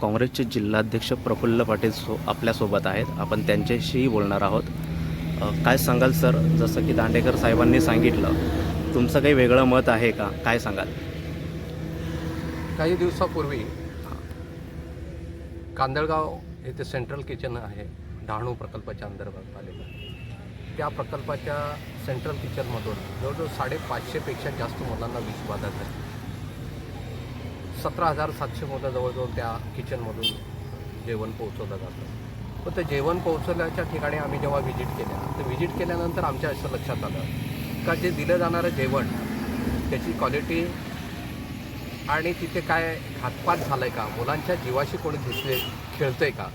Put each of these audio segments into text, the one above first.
काँग्रेसचे जिल्हाध्यक्ष प्रफुल्ल पाटील सो आपल्यासोबत आहेत. आपण त्यांच्याशीही बोलणार आहोत. काय सांगाल सर? जसं की दांडेकर साहेबांनी सांगितलं तुमचं काही वेगळं मत आहे का? काय सांगाल? काही दिवसापूर्वी कांदळगाव येथे सेंट्रल किचन आहे डहाणू प्रकल्पाच्या अंतर्गत आलेलं. त्या प्रकल्पाच्या सेंट्रल किचनमधून जवळजवळ साडेपाचशेपेक्षा जास्त मुलांना विष बाधा झाली. सतरा हजार सातशे मुलं जवळजवळ त्या किचनमधून जेवण पोहोचवलं जातं. पण ते जेवण पोहोचवल्याच्या ठिकाणी आम्ही जेव्हा व्हिजिट केल्या तर व्हिजिट केल्यानंतर आमच्या असं लक्षात आलं का जे दिलं जाणारं जेवण त्याची क्वालिटी आणि तिथे काय घातपात आहे का मुलांच्या जीवाशी कोणी दिसले खेळतं आहे का?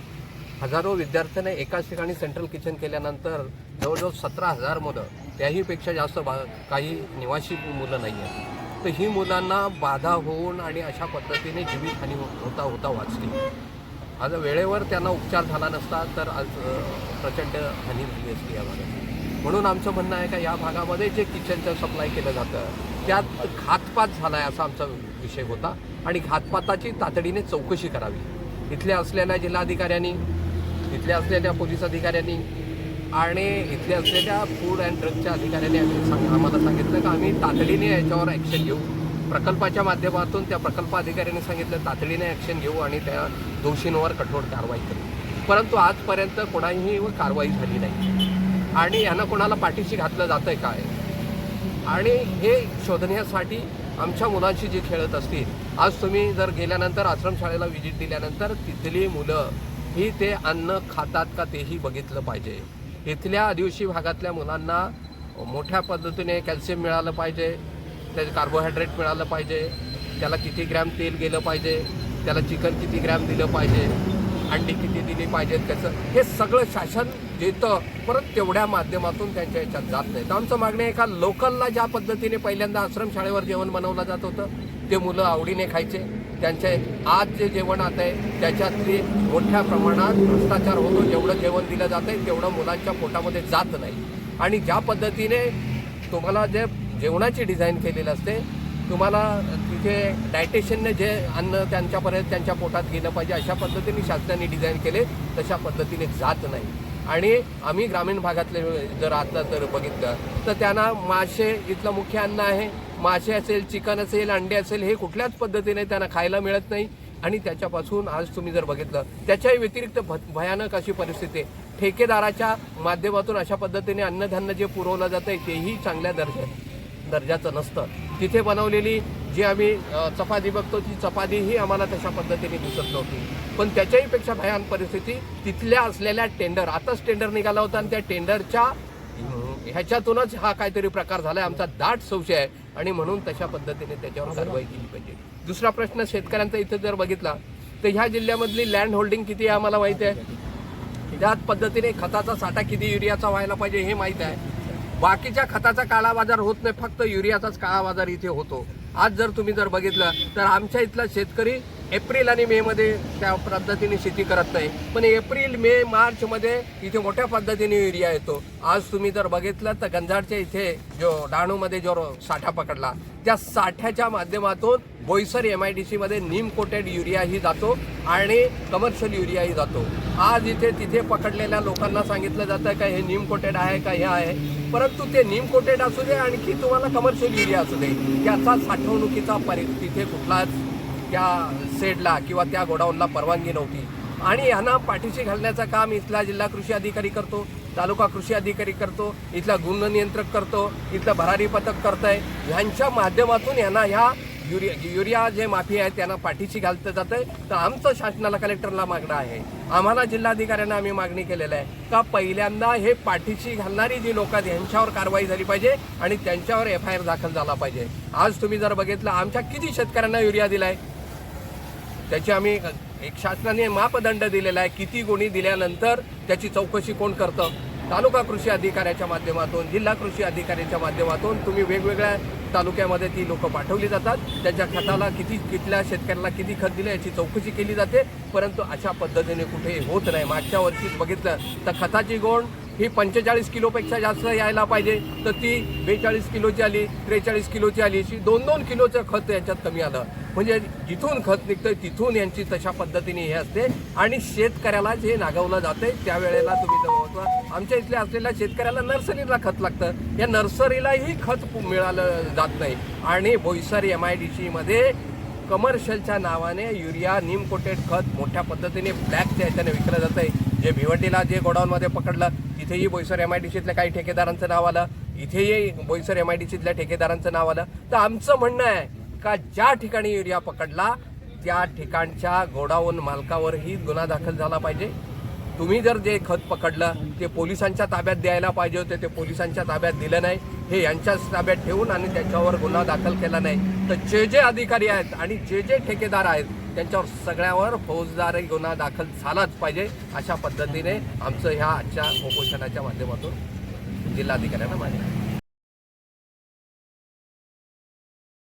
हजारो विद्यार्थ्यांनी एकाच ठिकाणी सेंट्रल किचन केल्यानंतर जवळजवळ सतरा हजार मुलं त्याहीपेक्षा जास्त बा काही निवासी मुलं नाही आहेत तर ही मुलांना बाधा होऊन आणि अशा पद्धतीने जीवितहानी होता होता वाचली. आज वेळेवर त्यांना उपचार झाला नसता तर आज प्रचंड हानी झाली असती या भागात. म्हणून आमचं म्हणणं आहे का या भागामध्ये जे किचनचं सप्लाय केलं जातं त्यात घातपात झाला आहे असा आमचा विषय होता. आणि घातपाताची तातडीने चौकशी करावी. इथल्या असलेल्या जिल्हाधिकाऱ्यांनी इथल्या असलेल्या पोलीस अधिकाऱ्यांनी आणि इथल्या असलेल्या फूड अँड ड्रगच्या अधिकाऱ्यांनी आम्ही सांग आम्हाला सांगितलं का आम्ही तातडीने याच्यावर ॲक्शन घेऊ. प्रकल्पाच्या माध्यमातून त्या प्रकल्प अधिकाऱ्यांनी सांगितलं तातडीने ॲक्शन घेऊ आणि त्या दोषींवर कठोर कारवाई करू. परंतु आजपर्यंत कोणाही कारवाई झाली नाही. आणि यांना कोणाला पाठीशी घातलं जातं आहे काय? आणि हे शोधण्यासाठी आमच्या मुलांशी जे खेळत असतील आज तुम्ही जर गेल्यानंतर आश्रमशाळेला व्हिजिट दिल्यानंतर तिथली मुलं ही ते अन्न खातात का तेही बघितलं पाहिजे. इथल्या आदिवासी भागातल्या मुलांना मोठ्या पद्धतीने कॅल्शियम मिळालं पाहिजे त्याचे कार्बोहायड्रेट मिळालं पाहिजे त्याला किती ग्रॅम तेल गेलं पाहिजे त्याला चिकन किती ग्रॅम दिलं पाहिजे अंडी किती दिली पाहिजेत त्याचं हे सगळं शासन देतं परत तेवढ्या माध्यमातून त्यांच्या याच्यात जात नाही. तर आमचं मागणं आहे का लोकलला ज्या पद्धतीने पहिल्यांदा आश्रमशाळेवर जेवण बनवलं जात होतं ते मुलं आवडीने खायचे. त्यांचे आज जे जेवण आता आहे त्याच्यातली मोठ्या प्रमाणात भ्रष्टाचार होतो. जेवढं जेवण दिलं जात आहे तेवढं मुलांच्या पोटामध्ये जात नाही. आणि ज्या पद्धतीने तुम्हाला जे जेवणाची डिझाईन केलेली असते तुम्हाला तिथे डायटेशनने जे अन्न त्यांच्यापर्यंत त्यांच्या पोटात गेलं पाहिजे अशा पद्धतीने शासनाने डिझाईन केले तशा पद्धतीने जात नाही. आणि आम्ही ग्रामीण भागातले जर आता जर बघितलं तर त्यांना मासे इथलं मुख्य अन्न आहे. मासे असेल चिकन असेल अंडे असेल हे कुठल्याच पद्धतीने त्यांना खायला मिळत नाही. आणि त्याच्यापासून आज तुम्ही जर बघितलं त्याच्याही व्यतिरिक्त भ भयानक अशी परिस्थिती आहे. ठेकेदाराच्या माध्यमातून अशा पद्धतीने अन्नधान्य जे पुरवलं जातं आहे तेही चांगल्या दर्जा दर्जाचं नसतं. तिथे बनवलेली जी आम्ही चपाती बघतो ती चपातीही आम्हाला तशा पद्धतीने दिसत नव्हती. पण त्याच्याही पेक्षा भयान परिस्थिती तिथल्या असलेल्या टेंडर. आताच टेंडर निघाला होता आणि त्या टेंडरच्या ह्याच्यातूनच हा काहीतरी प्रकार झालाय. आमचा दाट संशय आहे. आणि म्हणून तशा पद्धतीने त्याच्यावर कारवाई केली पाहिजे. दुसरा प्रश्न शेतकऱ्यांचा इथं जर बघितला तर ह्या जिल्ह्यामधली लँड होल्डिंग किती आहे आम्हाला माहिती आहे? त्याच पद्धतीने खताचा साठा किती युरियाचा व्हायला पाहिजे हे माहीत आहे. बाकीच्या खताचा काळा बाजार होत नाही. फक्त युरियाचाच काळा बाजार इथे होतो. आज जर तुम्ही जर बघितलं तर आमच्या इथला शेतकरी एप्रिल आणि मेमध्ये त्या पद्धतीने शेती करत नाही. पण एप्रिल मे मार्चमध्ये इथे मोठ्या पद्धतीने युरिया येतो. आज तुम्ही जर बघितलं तर गंजाडच्या इथे जो डहाणूमध्ये जो साठा पकडला त्या साठ्याच्या माध्यमातून बोईसर एम आय डी सीमध्ये नीम कोटेड युरियाही जातो आणि कमर्शियल युरियाही जातो. आज इथे तिथे पकडलेल्या लोकांना सांगितलं जातं का हे नीम कोटेड आहे का हे आहे? परंतु ते नीम कोटेड असू दे आणखी तुम्हाला कमर्शियल युरिया असू दे. त्याचा साठवणुकीचा परि तिथे कुठलाच त्या सेडला किंवा त्या गोडाऊनला परवानगी नव्हती. आणि यांना पाठीशी घालण्याचं काम इथला जिल्हा कृषी अधिकारी करतो तालुका कृषी अधिकारी करतो इथला गुण नियंत्रक करतो इथलं भरारी पथक करतंय. ह्यांच्या माध्यमातून यांना ह्या युरिया युरिया जे माफी आहे त्यांना पाठीशी घालतं जातंय. तर आमचं शासनाला कलेक्टरला मागणं आहे. आम्हाला जिल्हाधिकाऱ्यांना आम्ही मागणी केलेलं आहे का पहिल्यांदा हे पाठीशी घालणारी जी लोक आहेत यांच्यावर कारवाई झाली पाहिजे आणि त्यांच्यावर एफ आय आर दाखल झाला पाहिजे. आज तुम्ही जर बघितलं आमच्या किती शेतकऱ्यांना युरिया दिलाय? त्याची आम्ही एक शासनाने मापदंड दिलेला आहे. किती गुणी दिल्यानंतर त्याची चौकशी कोण करतं? तालुका कृषी अधिकाऱ्याच्या माध्यमातून जिल्हा कृषी अधिकाऱ्याच्या माध्यमातून तुम्ही वेगवेगळ्या तालुक्यामध्ये ती लोक पाठवली जातात. त्याच्या खताला किती कितल्या शेतकऱ्याला किती खत दिलं याची चौकशी केली जाते. परंतु अशा पद्धतीने कुठे होत नाही. मागच्या वर्षीच बघितलं तर खताची गोण ही पंचेचाळीस किलोपेक्षा जास्त यायला पाहिजे. तर ती बेचाळीस किलोची आली त्रेचाळीस किलोची आली अशी दोन दोन किलोचं खत याच्यात कमी आलं. म्हणजे जिथून खत निघतंय तिथून यांची तशा पद्धतीने हे असते. आणि शेतकऱ्याला जे नागवलं जाते त्यावेळेला तुम्ही जवळ आमच्या इथल्या असलेल्या शेतकऱ्याला नर्सरीला खत लागतं. या नर्सरीलाही खत मिळालं जात नाही. आणि बोईसर एम आय डी सीमध्ये कमर्शियलच्या नावाने युरिया निम कोटेड खत मोठ्या पद्धतीने ब्लॅकच्या ह्याच्याने विकलं जात आहे जे भिवंडीला जे गोडाऊनमध्ये पकडलं तिथेही बोईसर एम आय डी सीतल्या काही ठेकेदारांचं नाव आलं. इथेही बोईसर एम आय डी सीतल्या ठेकेदारांचं नाव आलं. तर आमचं म्हणणं आहे का ज्या ठिकाणी युरिया पकडला त्या ठिकाणच्या गोडाऊन मालकावरही गुन्हा दाखल झाला पाहिजे. तुम्ही जर जे खत पकडलं ते पोलिसांच्या ताब्यात द्यायला पाहिजे होते ते पोलिसांच्या ताब्यात दिलं नाही. हे यांच्याच ताब्यात ठेवून आणि त्याच्यावर गुन्हा दाखल केला नाही. तर जे जे अधिकारी आहेत आणि जे जे ठेकेदार आहेत त्यांच्यावर सगळ्यावर फौजदारी गुन्हा दाखल झालाच पाहिजे अशा पद्धतीने आमचं ह्या आजच्या उपोषणाच्या माध्यमातून जिल्हाधिकाऱ्यांना मान्य